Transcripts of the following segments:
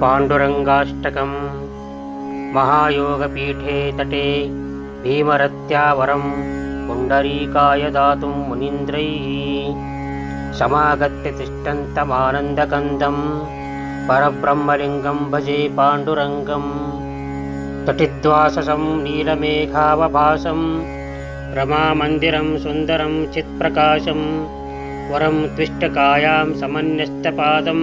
पाण्डुरङ्गाष्टकम्। महायोगपीठे तटे भीमरत्यावरं पुण्डरीकाय दातुं मुनीन्द्रैः। समागत्य तिष्ठन्तमानन्दकन्दं परब्रह्मलिङ्गं भजे पाण्डुरङ्गम्। तटिद्वाससं नीलमेघावभासं रमामन्दिरं सुन्दरं चित्प्रकाशं वरं त्विष्टकायां समन्यस्तपादं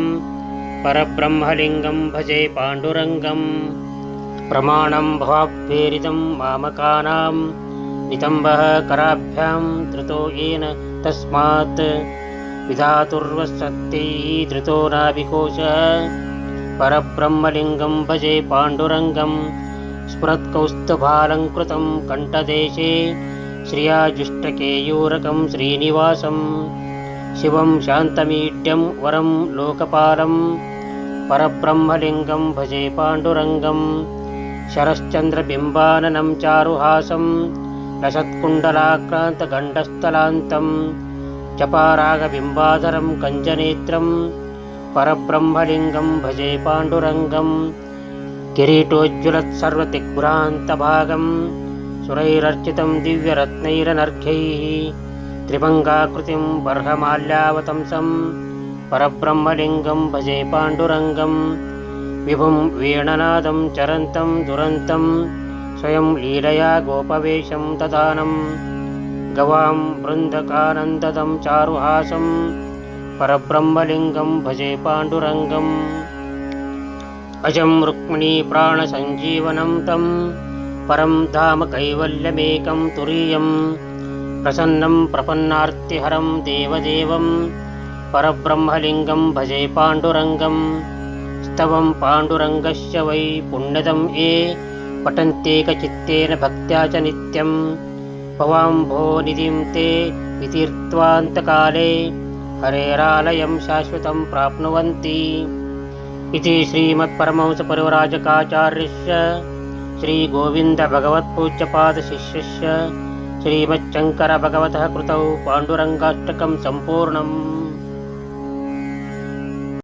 परब्रह्मलिङ्गं भजे पाण्डुरङ्गम्। प्रमाणं भवाभ्येरिदं मामकानां नितम्बः कराभ्यां धृतो येन तस्मात्। विधातुर्वसत्यैः धृतो नाभिकोशः। परब्रह्मलिङ्गं भजे पाण्डुरङ्गं स्फुरत्कौस्तुभालङ्कृतं कण्ठदेशे। श्रियाजुष्टकेयूरकं श्रीनिवासं शिवं शान्तमीड्यं वरं लोकपालं परब्रह्मलिङ्गं भजे पाण्डुरङ्गं। शरश्चन्द्रबिम्बाननं चारुहासं लसत्कुण्डलाक्रान्तगण्डस्थलान्तं चपारागबिम्बाधरं कञ्जनेत्रं परब्रह्मलिङ्गं भजे पाण्डुरङ्गं किरीटोज्ज्वलत्सर्वदिग्भ्रान्तभागं सुरैरर्चितं दिव्यरत्नैरनर्घ्यैः त्रिभङ्गाकृतिं बर्हमाल्यावतंसं परब्रह्मलिङ्गं भजे पाण्डुरङ्गं विभुं वीणनादं चरन्तं दुरन्तं स्वयं लीलया गोपवेशं ददानं गवां वृन्दकानन्ददं चारुहासं परब्रह्मलिङ्गं भजे पाण्डुरङ्गम्। अजं रुक्मिणीप्राणसञ्जीवनं तं परं धाम कैवल्यमेकं तुरीयं प्रसन्नं प्रपन्नार्तिहरं देवदेवं परब्रह्मलिङ्गं भजे पाण्डुरङ्गं स्तवं पाण्डुरङ्गस्य वै पुण्यदं ये पठन्त्येकचित्तेन भक्त्या च नित्यं भवाम्भोनिधिं ते वितीर्त्वान्तकाले हरेरालयं शाश्वतं प्राप्नुवन्ति। इति श्रीमत्परमंसपरिवराजकाचार्यस्य श्रीगोविन्दभगवत्पूज्यपादशिष्यस्य श्रीमच्छङ्करभगवतः कृतौ पाण्डुरङ्गाष्टकं सम्पूर्णम्